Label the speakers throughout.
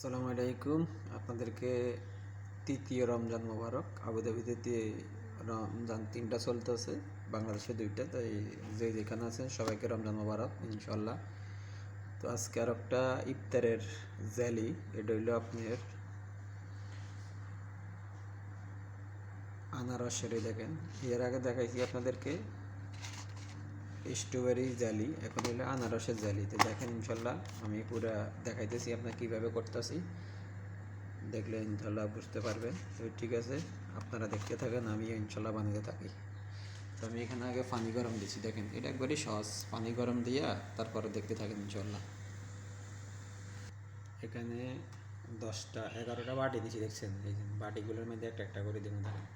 Speaker 1: আসসালামু আলাইকুম। আপনাদেরকে তৃতীয় রমজান মোবারক। আবুধাবিতে রমজান তিনটা চলতেছে, বাংলাদেশে দুইটা, তাই যে যেখানে আছেন সবাইকে রমজান মোবারক ইনশাল্লাহ তো আজকে আর একটা ইফতারের জ্যালি এটা হইল আপনার আনারসের দেখেন। এর আগে দেখাইছি আপনাদেরকে। স্ট্রবেরি জালি, এখন হলো আনারসের জালি। তো দেখেন ইনশাল্লাহ, আমি পুরা দেখাইতেছি আপনার কীভাবে করতেছি। দেখলে ইনশাল্লাহ বুঝতে পারবেন। তো ঠিক আছে, আপনারা দেখতে থাকেন আমি ইনশাল্লাহ বানাতে থাকি। তো আমি এখানে আগে পানি গরম দিয়েছি দেখেন, এটা একবারই সহজ। পানি গরম দিয়া তারপরে দেখতে থাকেন ইনশাল্লাহ। এখানে দশটা, এগারোটা বাটি দিচ্ছি দেখছেন? এই বাটিগুলোর মধ্যে একটা একটা করে দিন দেখেন।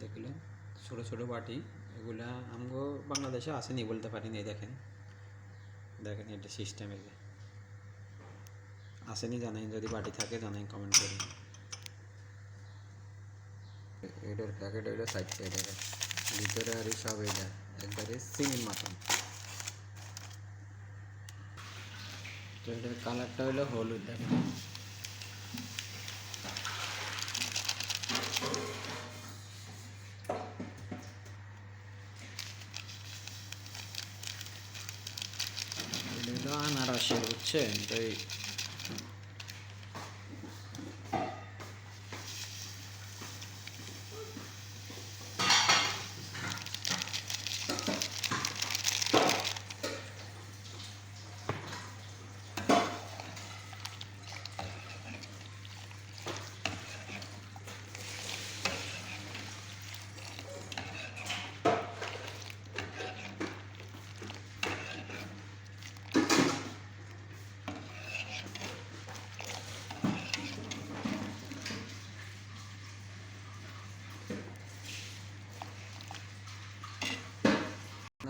Speaker 1: দেখলেন? ছোটো ছোটো বাটি। এগুলা আমগো বাংলাদেশে আসেনি বলতে পারি না দেখেন। দেখেন এটা সিস্টেম যে। আসেনি জানাই যদি বাটি থাকে জানাই কমেন্ট করুন এটার প্যাকেট ওইটা সাইড সাইড এটা ভিতরে আর সব এটা, একবারে সিমের মতন। তো এটার কালারটা হলো হলুদ, দেখেন। আনারসের বুঝছেন? তো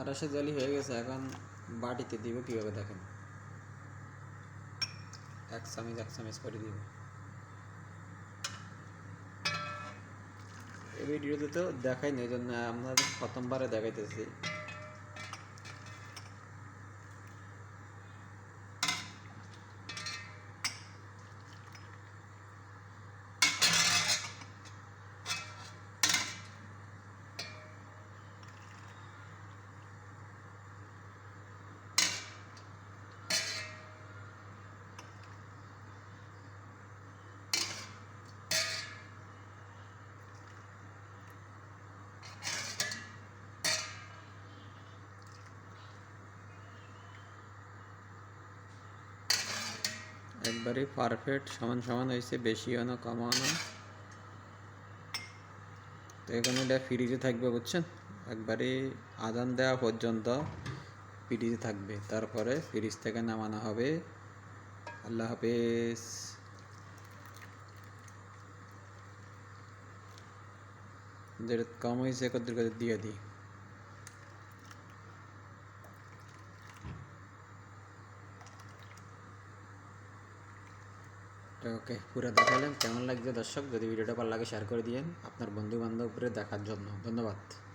Speaker 1: আনারসের জালি হয়ে গেছে, এখন বাটিতে দিব কীভাবে দেখেন? এক চামিচ এক চামিচ করে দিব। এই ভিডিওতে তো দেখাই নেই এই জন্য আপনাদের প্রথমবারে দেখাইতেছি। একবারে পারফেক্ট সমান সমান হয়েছে বেশি বেশিও না, কমও না। তো এখন এটা ফ্রিজে থাকবে, বুঝছেন? একবারে আদান দেওয়া পর্যন্ত ফ্রিজে থাকবে। তারপরে ফ্রিজ থেকে নামানো হবে। আল্লাহ হাফেজ। যেটা কম হয়েছে করে দিয়ে দিই। ওকে, পুরো দেখালাম কেমন লাগছে দর্শক? যদি ভিডিওটা ভালো লাগে শেয়ার করে দিয়েন। আপনার বন্ধু বান্ধবরে দেখার জন্য। ধন্যবাদ।